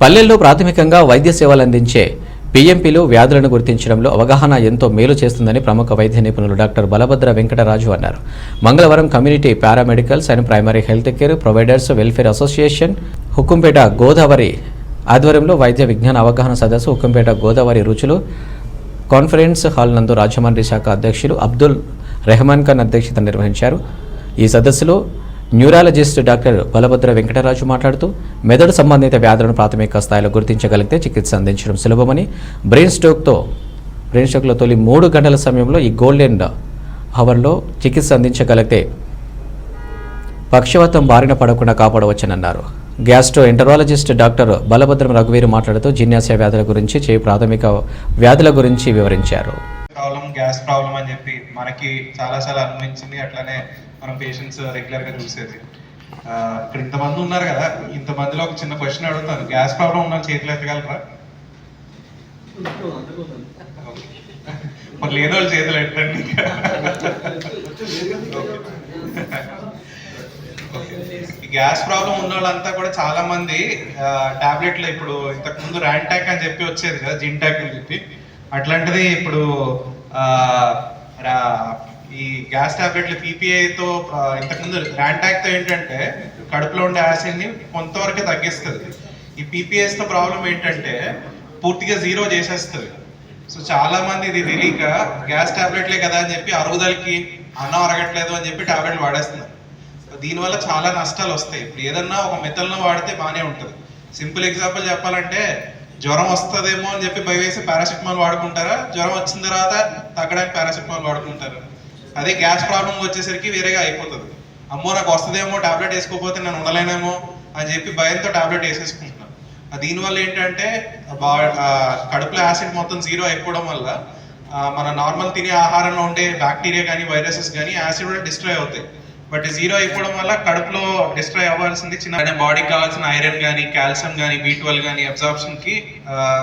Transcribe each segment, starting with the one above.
పల్లెల్లో ప్రాథమికంగా వైద్య సేవలు అందించే పీఎంపీలు వ్యాధులను గుర్తించడంలో అవగాహన ఎంతో మేలు చేస్తుందని ప్రముఖ వైద్య నిపుణులు డాక్టర్ బలభద్ర వెంకటరాజు అన్నారు. మంగళవారం community paramedicals and primary health care providers welfare association Hukumpeta Godavari ఆధ్వర్యంలో వైద్య విజ్ఞాన అవగాహన సదస్సు హుకుంపేట గోదావరి రుచులు కాన్ఫరెన్స్ హాల్ నందు రాజమండ్రి శాఖ అధ్యక్షులు అబ్దుల్ రెహమాన్ ఖాన్ అధ్యక్షత నిర్వహించారు. ఈ సదస్సులో న్యూరాలజిస్ట్ డాక్టర్ బలభద్ర వెంకటరాజు మాట్లాడుతూ మెదడు సంబంధిత వ్యాధులను ప్రాథమిక స్థాయిలో గుర్తించగలిగితే చికిత్స అందించడం సులభమని బ్రెయిన్ స్ట్రోక్తో బ్రెయిన్ స్ట్రోక్లో తొలి మూడు గంటల సమయంలో ఈ గోల్డెన్ అవర్లో చికిత్స అందించగలిగితే పక్షవాతం బారిన పడకుండా కాపాడవచ్చనన్నారు. గ్యాస్ట్రో ఎంటరాలజిస్ట్ డాక్టర్ బలభద్రం రఘువీరు మాట్లాడుతూ జిన్యాసియా వ్యాధుల గురించి చేయి ప్రాథమిక వ్యాధుల గురించి వివరించారు. ప్రాబ్లం గ్యాస్ ప్రాబ్లం అని చెప్పి మనకి చాలా అనుభవించింది అట్లనే మనం పేషెంట్స్ రెగ్యులర్గా చూసేది. ఇక్కడ ఇంతమంది ఉన్నారు కదా ఇంతమందిలో ఒక చిన్న క్వశ్చన్ అడుగుతాను. గ్యాస్ ప్రాబ్లం ఉన్న చేతులు ఎత్తగలరా? మరి లేని వాళ్ళు చేతులు ఈ గ్యాస్ ప్రాబ్లం ఉన్న వాళ్ళంతా కూడా చాలా మంది టాబ్లెట్లు ఇప్పుడు ఇంతకు ముందు ర్యాంటాక్ అని చెప్పి వచ్చేది కదా జింటాక్ అని చెప్పి. అట్లాంటిది ఇప్పుడు ఈ గ్యాస్ టాబ్లెట్లు పీపీఐతో ఇంతకుముందు ర్యాంటాక్తో ఏంటంటే కడుపులో ఉండే యాసిడ్ని కొంతవరకే తగ్గిస్తుంది. ఈ పీపీఐస్తో ప్రాబ్లం ఏంటంటే పూర్తిగా జీరో చేసేస్తుంది. సో చాలా మంది ఇది తెలియక గ్యాస్ టాబ్లెట్లే కదా అని చెప్పి అరుగుదలకి అన్నం అరగట్లేదు అని చెప్పి టాబ్లెట్లు వాడేస్తున్నారు. దీనివల్ల చాలా నష్టాలు వస్తాయి. ఇప్పుడు ఏదన్నా ఒక మెథడ్లో వాడితే బాగానే ఉంటుంది. సింపుల్ ఎగ్జాంపుల్ చెప్పాలంటే జ్వరం వస్తుందేమో అని చెప్పి భయవేసి పారాసిటమాల్ వాడుకుంటారా? జ్వరం వచ్చిన తర్వాత తగ్గడానికి పారాసిటమాల్ వాడుకుంటారా? అదే గ్యాస్ ప్రాబ్లం వచ్చేసరికి వేరేగా అయిపోతుంది. అమ్మో నాకు వస్తుందేమో టాబ్లెట్ వేసుకోకపోతే నేను ఉండలేనేమో అని చెప్పి భయంతో టాబ్లెట్ వేసేసుకుంటున్నాను దీనివల్ల ఏంటంటే బా- కడుపులో యాసిడ్ మొత్తం జీరో అయిపోవడం వల్ల మన నార్మల్ తినే ఆహారంలో ఉండే బ్యాక్టీరియా కానీ వైరసెస్ కానీ యాసిడ్ కూడా డిస్ట్రాయ్ అవుతాయి. బట్ జీరో అయిపోవడం వల్ల కడుపులో డిస్ట్రాయ్ అవ్వాల్సింది చిన్న బాడీకి కావాల్సిన ఐరన్ కానీ కాల్షియం కానీ బీ ట్వెల్వ్ కానీ అబ్జార్ప్షన్కి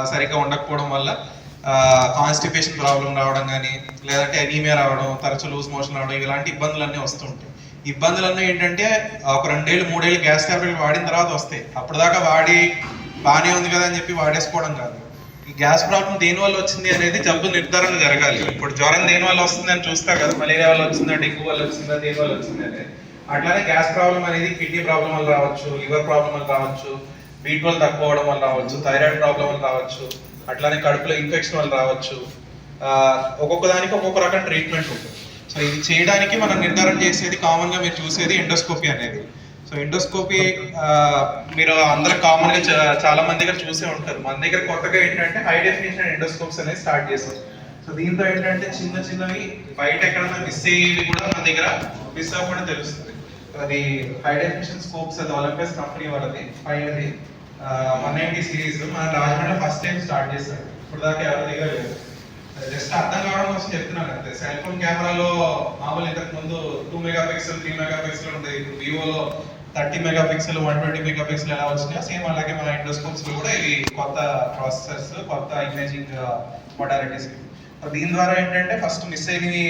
సరిగ్గా ఉండకపోవడం వల్ల కాన్స్టిపేషన్ ప్రాబ్లం రావడం కానీ లేదంటే అనీమియా రావడం తరచు లూజ్ మోషన్ రావడం ఇలాంటి ఇబ్బందులన్నీ వస్తుంటాయి ఇబ్బందులన్నీ ఏంటంటే ఒక రెండేళ్ళు మూడేళ్ళు గ్యాస్ టాబ్లెట్ వాడిన తర్వాత వస్తాయి. అప్పటిదాకా వాడి బాగానే ఉంది కదా అని చెప్పి వాడేసుకోవడం కాదు. ఈ గ్యాస్ ప్రాబ్లం దేని వల్ల వచ్చింది అనేది జబ్బు నిర్ధారణ జరగాలి. ఇప్పుడు జ్వరం దేని వల్ల వస్తుంది అని చూస్తా కదా మలేరియా వల్ల వచ్చిందా డెంగ్యూ వల్ల వచ్చిందా దేని వల్ల వచ్చింది అనేది అట్లానే గ్యాస్ ప్రాబ్లం అనేది కిడ్నీ ప్రాబ్లం వల్ల రావచ్చు లివర్ ప్రాబ్లం వల్ల రావచ్చు బీట్వల్ తక్కువ అవడం వల్ల రావచ్చు థైరాయిడ్ ప్రాబ్లం వల్ల రావచ్చు అట్లానే కడుపులో ఇన్ఫెక్షన్ వల్ల రావచ్చు. ఒక్కొక్క దానికి ఒక్కొక్క రకం ట్రీట్మెంట్ ఉంటుంది. సో ఇది చేయడానికి మనం నిర్ధారణ చేసేది కామన్గా మీరు చూసేది ఎండోస్కోపీ అనేది. సో ఎండోస్కోపీ మీరు అందరూ కామన్గా చాలా మంది దగ్గర చూసే ఉంటారు. మన దగ్గర కొత్తగా ఏంటంటే హై డెఫినేషన్ ఎండోస్కోప్స్ అనేది స్టార్ట్ చేసాం సో దీంతో ఏంటంటే చిన్న చిన్నవి బయట ఎక్కడైనా మిస్ అయ్యేవి కూడా మన దగ్గర మిస్ అవ్వకుండా తెలుస్తుంది. అది హై డెఫినేషన్ స్కోప్స్ అది ఒలింపస్ కంపెనీ వాళ్ళది పైనది వన్ నైన్టీ సిరీస్ మన రాజమండ్రి ఫస్ట్ టైం స్టార్ట్ చేశారు. ఇప్పుడు దాకా ఎవరి దగ్గర లేదు జస్ట్ అర్థం కావడం కోసం చెప్తున్నాను అంతే. సెల్ ఫోన్ కెమెరాలో మామూలు ఇంతకు ముందు two megapixel three megapixel ఉంటాయి ఇప్పుడు వివోలో thirty megapixel one twenty megapixel ఎలా వచ్చినాయో సేమ్ అలాగే మన ఇండోస్కోప్స్ కూడా ఇవి కొత్త ప్రాసెసర్స్ కొత్త ఇమేజింగ్ మొడాలిటీస్ దీని ద్వారా ఏంటంటే ఫస్ట్ మిస్ అయినవి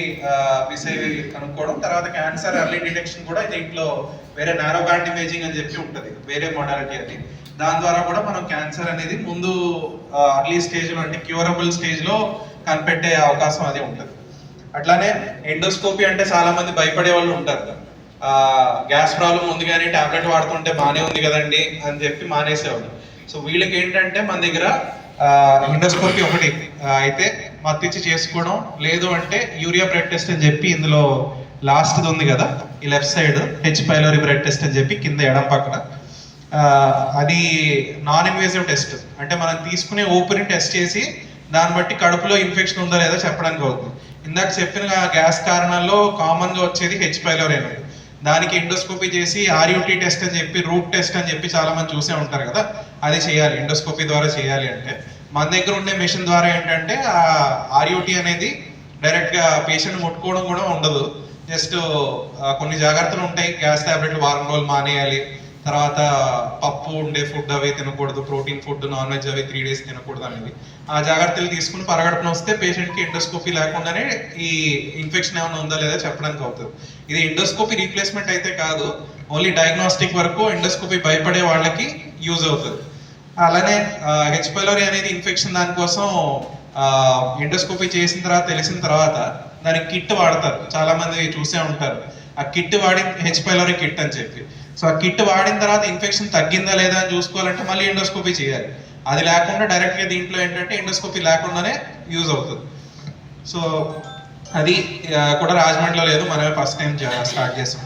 మిస్ అయ్యి కనుక్కోవడం తర్వాత క్యాన్సర్ ఎర్లీ డిటెక్షన్ కూడా దీంట్లో వేరే నారో బ్యాండ్ ఇమేజింగ్ అని చెప్పి ఉంటుంది వేరే మోడాలిటీ అది. దాని ద్వారా కూడా మనం క్యాన్సర్ అనేది ముందు అర్లీ స్టేజ్లో అంటే క్యూరబుల్ స్టేజ్లో కనిపెట్టే అవకాశం అది ఉంటుంది. అట్లానే ఎండోస్కోపీ అంటే చాలా మంది భయపడే వాళ్ళు ఉంటారు. గ్యాస్ ప్రాబ్లం ఉంది కానీ టాబ్లెట్ వాడుతుంటే బాగానే ఉంది కదండి అని చెప్పి మానేసేవాళ్ళు. సో వీళ్ళకి ఏంటంటే మన దగ్గర ఎండోస్కోపీ ఒకటి అయితే మత్తిచ్చి చేసుకోవడం లేదు అంటే యూరియా బ్రెడ్ టెస్ట్ అని చెప్పి ఇందులో లాస్ట్ది ఉంది కదా ఈ left side H pylori breath test అని చెప్పి కింద ఎడం పక్కన. అది నాన్ ఇన్వేసివ్ టెస్ట్ అంటే మనం తీసుకునే ఓపెన్ టెస్ట్ చేసి దాన్ని బట్టి కడుపులో ఇన్ఫెక్షన్ ఉందా లేదా చెప్పడానికి అవుతుంది. ఇందాక చెప్పిన గ్యాస్ కారణాల్లో కామన్గా వచ్చేది హెచ్ పైలోరీ అనేది దానికి ఎండోస్కోపీ చేసి ఆర్యూటీ టెస్ట్ అని చెప్పి రూట్ టెస్ట్ అని చెప్పి చాలా మంది చూసే ఉంటారు కదా అది చేయాలి. ఎండోస్కోపీ ద్వారా చేయాలి అంటే. మన దగ్గర ఉండే మెషిన్ ద్వారా ఏంటంటే ఆ ఆర్యూటీ అనేది డైరెక్ట్గా పేషెంట్ ముట్టుకోవడం కూడా ఉండదు. జస్ట్ కొన్ని జాగ్రత్తలు ఉంటాయి. గ్యాస్ టాబ్లెట్లు వారం రోజులు మానేయాలి. తర్వాత పప్పు ఉండే ఫుడ్ అవి తినకూడదు. ప్రోటీన్ ఫుడ్ నాన్ వెజ్ అవి త్రీ డేస్ తినకూడదు అనేది. ఆ జాగ్రత్తలు తీసుకుని పరగడుపున వస్తే పేషెంట్కి ఎండోస్కోపీ లేకుండానే ఈ ఇన్ఫెక్షన్ ఏమైనా ఉందా లేదా చెప్పడానికి అవుతుంది. ఇది ఎండోస్కోపీ రీప్లేస్మెంట్ అయితే కాదు. ఓన్లీ డయాగ్నోస్టిక్ వరకు ఎండోస్కోపీ భయపడే వాళ్ళకి యూజ్ అవుతుంది. అలానే హెచ్పైలోరీ అనేది ఇన్ఫెక్షన్ దానికోసం ఎండోస్కోపీ చేసిన తర్వాత తెలిసిన తర్వాత దానికి కిట్ వాడతారు. చాలా మంది చూసే ఉంటారు. ఆ కిట్ వాడి హెచ్పైలోరీ కిట్ అని చెప్పి. సో ఆ కిట్ వాడిన తర్వాత ఇన్ఫెక్షన్ తగ్గిందా లేదా అని చూసుకోవాలంటే మళ్ళీ ఎండోస్కోపీ చేయాలి. అది లేకుండా డైరెక్ట్గా దీంట్లో ఏంటంటే ఎండోస్కోపీ లేకుండానే యూజ్ అవుతుంది. సో అది కూడా రాజమండ్రిలో లేదు. మనమే ఫస్ట్ టైం స్టార్ట్ చేసాం.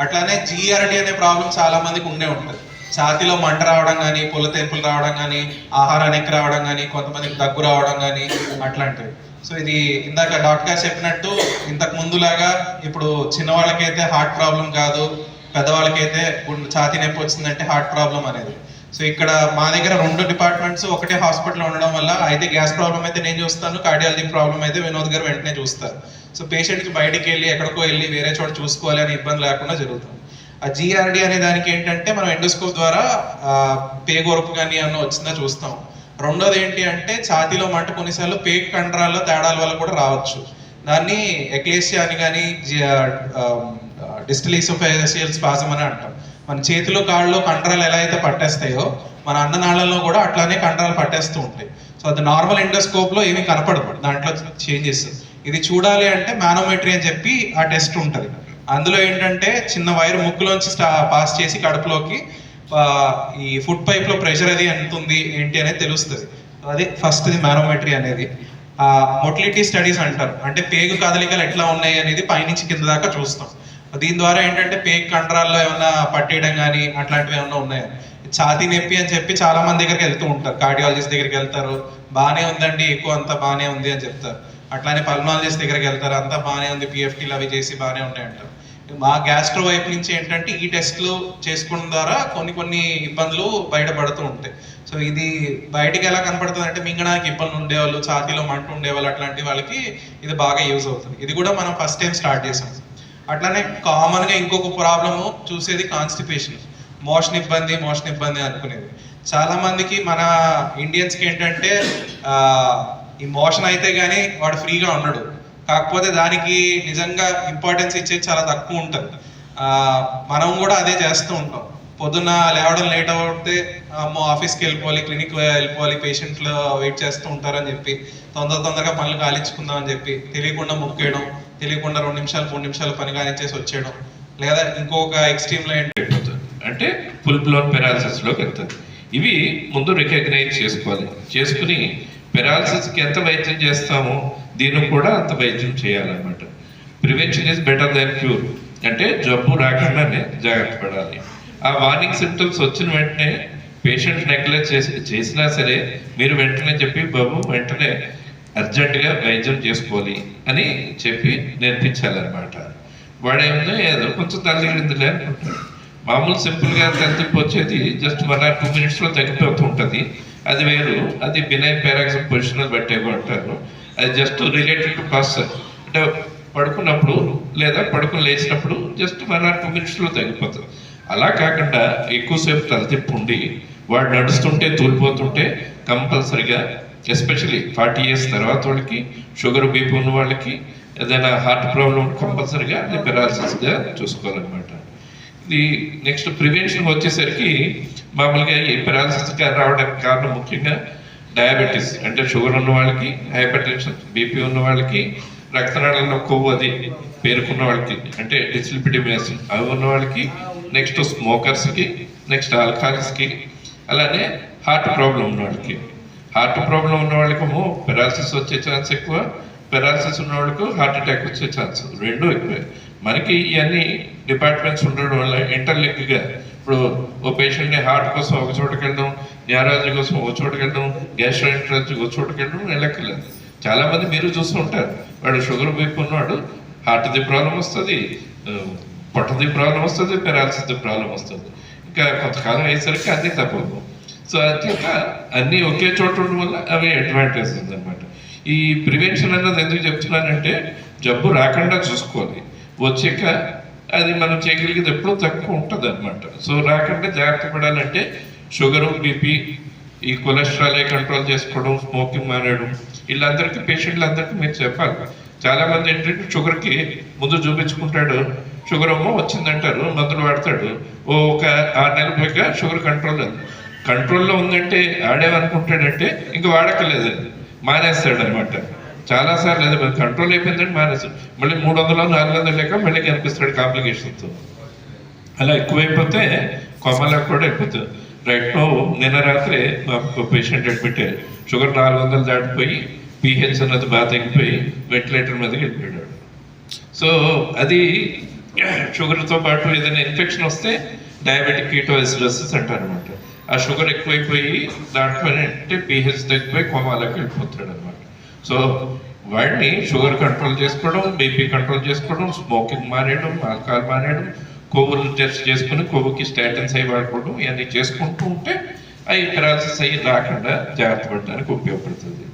అట్లానే జిఆర్డి అనే ప్రాబ్లం చాలా మందికి ఉండే ఉంటుంది. ఛాతీలో మంట రావడం కానీ పుల్ల తెంపులు రావడం కానీ ఆహారానికి రావడం కానీ కొంతమందికి దగ్గు రావడం కానీ అట్లాంటివి. సో ఇది ఇందాక డాక్టర్ గారు చెప్పినట్టు ఇంతకు ముందులాగా ఇప్పుడు చిన్నవాళ్ళకైతే హార్ట్ ప్రాబ్లం కాదు పెద్దవాళ్ళకైతే ఛాతీ నొప్పి వచ్చిందంటే హార్ట్ ప్రాబ్లం అనేది. సో ఇక్కడ మా దగ్గర రెండు డిపార్ట్మెంట్స్ ఒకటే హాస్పిటల్ ఉండడం వల్ల అయితే గ్యాస్ ప్రాబ్లం అయితే నేను చూస్తాను కార్డియాలజీ ప్రాబ్లం అయితే వినోద్ గారు వెంటనే చూస్తారు. సో పేషెంట్కి బయటికి వెళ్ళి ఎక్కడికో వెళ్ళి వేరే చోట చూసుకోవాలి అనే ఇబ్బంది లేకుండా జరుగుతుంది. ఆ జిఆర్డి అనే దానికి ఏంటంటే మనం ఎండోస్కోప్ ద్వారా ఆ, పేగొరపు కానీ అన్న వచ్చిందా చూస్తాం. రెండోది ఏంటి అంటే ఛాతీలో మంట కొన్నిసార్లు పేగు కండరాల్లో తేడాల వల్ల కూడా రావచ్చు. దాన్ని ఎక్లేసియా అని కానీ డిస్టలీసోఫేషియల్ స్పాజం అని అంటాం. మన చేతిలో కాళ్ళలో కండరాలు ఎలా అయితే పట్టేస్తాయో మన అన్ననాళ్ళలో కూడా అట్లానే కండరాలు పట్టేస్తూ ఉంటాయి. సో అది నార్మల్ ఎండోస్కోప్లో ఏమీ కనపడదు. దాంట్లో చేంజెస్. ఇది చూడాలి అంటే మానోమెట్రీ అని చెప్పి ఆ టెస్ట్ ఉంటుంది. అందులో ఏంటంటే చిన్న వైర్ ముక్కులోంచి పాస్ చేసి కడుపులోకి ఈ ఫుడ్ పైప్లో ప్రెషర్ అది ఎంత ఉంది ఏంటి అనేది తెలుస్తుంది. అది ఫస్ట్ మ్యానోమెట్రీ అనేది. మొటిలిటీ స్టడీస్ అంటారు. అంటే పేగు కదలికలు ఎట్లా ఉన్నాయి అనేది పైనుంచి కింద దాకా చూస్తాం. దీని ద్వారా ఏంటంటే పేగు కండరాల్లో ఏమైనా పట్టేయడం కానీ అట్లాంటివి ఏమైనా ఉన్నాయా? ఛాతీ నొప్పి అని చెప్పి చాలా మంది దగ్గరికి వెళ్తూ ఉంటారు. కార్డియాలజిస్ట్ దగ్గరికి వెళ్తారు. బాగానే ఉందండి ఎక్కువ అంతా బాగానే ఉంది అని చెప్తారు. అట్లానే పల్మాలజిస్ట్ దగ్గరికి వెళ్తారు. అంతా బాగానే ఉంది పిఎఫ్టీలు అవి చేసి బాగానే ఉంటాయి అంటారు మా గ్యాస్ట్రో వైపు నుంచి ఏంటంటే ఈ టెస్ట్లు చేసుకోవడం ద్వారా కొన్ని కొన్ని ఇబ్బందులు బయటపడుతూ ఉంటాయి. సో ఇది బయటికి ఎలా కనపడుతుంది అంటే మింగడానికి ఇబ్బంది ఉండేవాళ్ళు ఛాతీలో మంట ఉండేవాళ్ళు అట్లాంటి వాళ్ళకి ఇది బాగా యూజ్ అవుతుంది. ఇది కూడా మనం ఫస్ట్ టైం స్టార్ట్ చేసాం. అట్లానే కామన్గా ఇంకొక ప్రాబ్లము చూసేది కాన్స్టిపేషన్. మోషన్ ఇబ్బంది మోషన్ ఇబ్బంది అనుకునేది. చాలా మందికి మన ఇండియన్స్కి ఏంటంటే ఈ మోషన్ అయితే కానీ వాడు ఫ్రీగా ఉండడు. కాకపోతే దానికి నిజంగా ఇంపార్టెన్స్ ఇచ్చేది చాలా తక్కువ ఉంటుంది. మనం కూడా అదే చేస్తూ ఉంటాం. పొద్దున్న లేవడం లేట్ అవుతే అమ్మో ఆఫీస్కి వెళ్ళిపోవాలి క్లినిక్ వెళ్ళిపోవాలి పేషెంట్లు వెయిట్ చేస్తూ ఉంటారని చెప్పి తొందర తొందరగా పనులు కాలించుకుందాం అని చెప్పి తెలియకుండా మొక్కేయడం తెలియకుండా రెండు నిమిషాలు మూడు నిమిషాలు పని కానిచ్చేసి వచ్చేయడం లేదా ఇంకొక ఎక్స్ట్రీమ్లో ఏంటి? అంటే ఫుల్ బ్లోన్ పెరాలసిస్లోకి వెళ్తుంది ఇవి ముందు రికగ్నైజ్ చేసుకోవాలి. చేసుకుని పెరాలసిస్కి ఎంత వైద్యం చేస్తామో దీనికి కూడా అంత వైద్యం చేయాలన్నమాట. Prevention is better than cure. అంటే జబ్బు రాకుండానే జాగ్రత్త పడాలి. ఆ వార్నింగ్ సిమ్టమ్స్ వచ్చిన వెంటనే పేషెంట్ నెగ్లెక్ట్ చేసి చేసినా సరే మీరు వెంటనే చెప్పి బాబు వెంటనే అర్జెంటుగా వైద్యం చేసుకోవాలి అని చెప్పి నేర్పించాలన్నమాట. వాడేమో ఏదో కొంచెం తల్లిగిందిలే అనుకుంటాడు. మామూలు సింపుల్గా తల్లింపు వచ్చేది జస్ట్ వన్ ఆర్ టూ మినిట్స్లో తగ్గిపోతూ ఉంటుంది. అది వేరు. అది బినైన్ పారాక్సిమ్ పొజిషన్ బట్టే అంటారు అది జస్ట్ రిలేటెడ్ టు ప్రాసెస్ అంటే పడుకున్నప్పుడు లేదా పడుకుని లేచినప్పుడు జస్ట్ వన్ ఆర్ టూ మినిట్స్లో తగ్గిపోతుంది. అలా కాకుండా ఎక్కువసేపు తలతిప్పు ఉండి వాడు నడుస్తుంటే తూలిపోతుంటే కంపల్సరిగా ఎస్పెషలీ ఫార్టీ ఇయర్స్ తర్వాత వాళ్ళకి షుగర్ బీపీ ఉన్న వాళ్ళకి ఏదైనా హార్ట్ ప్రాబ్లం కంపల్సరిగా అది పెరాలసిస్గా చూసుకోవాలన్నమాట. ఇది నెక్స్ట్ ప్రివెన్షన్ వచ్చేసరికి మామూలుగా ఈ పెరాలసిస్ రావడానికి కారణం ముఖ్యంగా డయాబెటీస్ అంటే షుగర్ ఉన్న వాళ్ళకి హైపర్ టెన్షన్ బీపీ ఉన్న వాళ్ళకి రక్తనాళాల్లో కొవ్వు అది పేరుకున్న వాళ్ళకి అంటే డిస్లిపిడిమియాస్ అవి ఉన్న వాళ్ళకి నెక్స్ట్ స్మోకర్స్కి నెక్స్ట్ ఆల్కహాల్స్కి అలానే హార్ట్ ప్రాబ్లం ఉన్న వాళ్ళకి. హార్ట్ ప్రాబ్లం ఉన్న వాళ్ళకేమో పెరాలసిస్ వచ్చే ఛాన్స్ ఎక్కువ పెరాలసిస్ ఉన్న వాళ్ళకు హార్ట్ అటాక్ వచ్చే ఛాన్స్ రెండూ ఎక్కువే. మనకి ఇవన్నీ డిపార్ట్మెంట్స్ ఉండడం వల్ల ఇంటర్లింక్గా ఇప్పుడు ఓ పేషెంట్ని హార్ట్ కోసం ఒక చోటకి వెళ్ళడం న్యారాలజీ కోసం ఒక చోటకి వెళ్ళడం గ్యాస్ట్రోఎంట్రాలజీ ఒక చోటకి వెళ్ళడం వెళ్ళక్కర్లేదు. చాలామంది మీరు చూస్తూ ఉంటారు. వాడు షుగర్ బీపీ ఉన్నవాడు హార్ట్ది ప్రాబ్లం వస్తుంది పొట్టది ప్రాబ్లం వస్తుంది పెరాలసిస్ది ప్రాబ్లం వస్తుంది. ఇంకా కొంతకాలం అయ్యేసరికి అన్నీ తప్పవు సో అంచేత అన్నీ ఒకే చోట ఉండడం వల్ల అవి అడ్వాంటేజ్ ఉందన్నమాట. ఈ ప్రివెన్షన్ అన్నది ఎందుకు చెప్తున్నానంటే జబ్బు రాకుండా చూసుకోవాలి. వచ్చాక అది మనం చేయగలిగేది ఎప్పుడూ తక్కువ ఉంటుంది అనమాట సో రాకుండా జాగ్రత్త పడాలంటే షుగరు బీపీ ఈ కొలెస్ట్రాల్ కంట్రోల్ చేసుకోవడం స్మోకింగ్ మానేయడం వీళ్ళందరికీ పేషెంట్లందరికీ మీరు చెప్పాలి. చాలా మంది ఏంటంటే షుగర్కి ముందు చూపించుకుంటాడు షుగర్ ఏమో వచ్చిందంటారు మందులు వాడతాడు ఓ ఒక ఆరు నెలలు పోయాక షుగర్ కంట్రోల్ అది కంట్రోల్లో ఉందంటే ఆడేమనుకుంటాడంటే ఇంక వాడకలేదు మానేస్తాడు అనమాట చాలాసార్లు అది మన కంట్రోల్ అయిపోయిందండి మానేస్తాడు మళ్ళీ మూడు వందలు నాలుగు వందలు లేక మళ్ళీ కనిపిస్తాడు కాంప్లికేషన్తో అలా ఎక్కువైపోతే కొమ్మలకు కూడా అయిపోతుంది. రైట్ నో నిన్న రాత్రి మాకు పేషెంట్ అడ్మిట్ అయ్యారు. షుగర్ నాలుగు వందలు దాటిపోయి పిహెచ్ అన్నది బాగా తగ్గిపోయి వెంటిలేటర్ మీదకి వెళ్ళిపోయాడు సో అది షుగర్తో పాటు ఏదైనా ఇన్ఫెక్షన్ వస్తే డయాబెటిక్ కీటోసిడోసిస్ అంటారు అనమాట ఆ షుగర్ ఎక్కువైపోయి దాంట్లో అంటే పిహెచ్ తగ్గిపోయి కొమాలకు వెళ్ళిపోతాడు అనమాట సో వాడిని షుగర్ కంట్రోల్ చేసుకోవడం బీపీ కంట్రోల్ చేసుకోవడం స్మోకింగ్ మానేయడం ఆల్కహాల్ మానేయడం కొవ్వులు టెస్ట్ చేసుకుని కొవ్వుకి స్టాటిన్స్ అవి వాడుకోవడం ఇవన్నీ చేసుకుంటూ ఉంటే అవి పెరాలసిస్ అయ్యి రాకుండా జాగ్రత్త పడడానికి ఉపయోగపడుతుంది.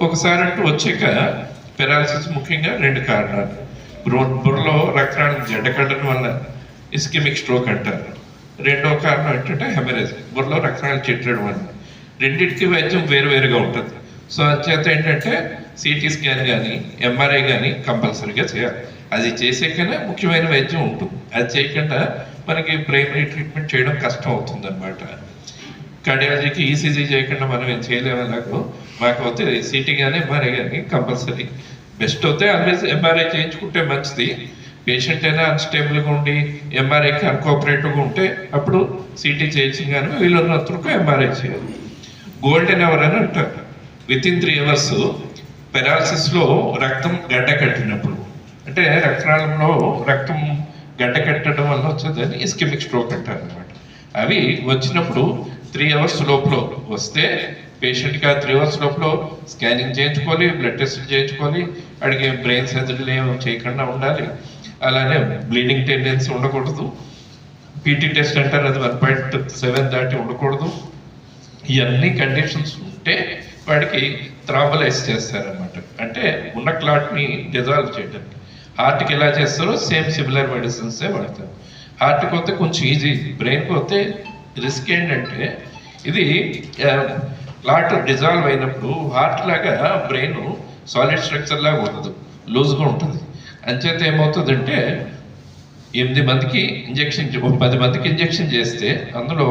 ఒకసారి అంటూ వచ్చాక పెరాలసిస్ ముఖ్యంగా రెండు కారణాలు. బుర్ర- బుర్రలో రక్తాలను జడ్డకట్టడం వల్ల ఇస్కిమిక్ స్ట్రోక్ అంటారు. రెండో కారణం ఏంటంటే హెమరేజ్ బుర్రలో రక్తాలు చెట్టడం వల్ల. రెండింటికి వైద్యం వేరువేరుగా ఉంటుంది. సో అంచేత ఏంటంటే సిటీ స్కాన్ కానీ ఎంఆర్ఐ కానీ కంపల్సరీగా చేయాలి. అది చేసాకనే ముఖ్యమైన వైద్యం ఉంటుంది. అది చేయకుండా మనకి ప్రైమరీ ట్రీట్మెంట్ చేయడం కష్టం అవుతుంది అనమాట కార్డియాలజీకి ఈసీజీ చేయకుండా మనం ఏం చేయలేము నాకు మాకు సిటీ కానీ ఎంఆర్ఐ కానీ కంపల్సరీ. బెస్ట్ అయితే ఆల్వేస్ ఎంఆర్ఐ చేయించుకుంటే మంచిది. పేషెంట్ అయినా అన్స్టేబుల్గా ఉండి ఎంఆర్ఐకి అన్కోఆపరేటివ్గా ఉంటే అప్పుడు సిటీ చేయించి కానీ వీళ్ళున్నంతరకు ఎంఆర్ఐ చేయాలి. గోల్డెన్ అవర్ అని అంటారు విత్ ఇన్ త్రీ అవర్స్ పెరాలసిస్లో రక్తం గడ్డ కట్టినప్పుడు. అంటే రక్తనాళంలో రక్తం గడ్డ కట్టడం వల్ల వచ్చేదని ఇస్కెమిక్ స్ట్రోక్ అంటారు అనమాట అవి వచ్చినప్పుడు త్రీ అవర్స్ లోపల వస్తే పేషెంట్కి ఆ త్రీ అవర్స్ లోపల స్కానింగ్ చేయించుకోవాలి బ్లడ్ టెస్ట్లు చేయించుకోవాలి అడిగే బ్రెయిన్ సర్జరీలు ఏమి చేయకుండా ఉండాలి. అలానే బ్లీడింగ్ టెండెన్సీ ఉండకూడదు. పీటీ టెస్ట్ అంటారు అది వన్ పాయింట్ సెవెన్ దాటి ఉండకూడదు. ఇవన్నీ కండిషన్స్ ఉంటే వాడికి థ్రాంబలైజ్ చేస్తారనమాట అంటే ఉన్న క్లాట్ని డిజాల్వ్ చేయడానికి. హార్ట్కి ఎలా చేస్తారో సేమ్ సిమిలర్ మెడిసిన్సే వాడతారు. హార్ట్కి వస్తే కొంచెం ఈజీ బ్రెయిన్కి వస్తే రిస్క్ ఏంటంటే ఇది క్లాట్ డిజాల్వ్ అయినప్పుడు హార్ట్ లాగా బ్రెయిన్ సాలిడ్ స్ట్రక్చర్ లాగా ఉండదు లూజ్గా ఉంటుంది. అంచేత ఏమవుతుందంటే ఎనిమిది మందికి ఇంజెక్షన్ పది మందికి ఇంజెక్షన్ చేస్తే అందులో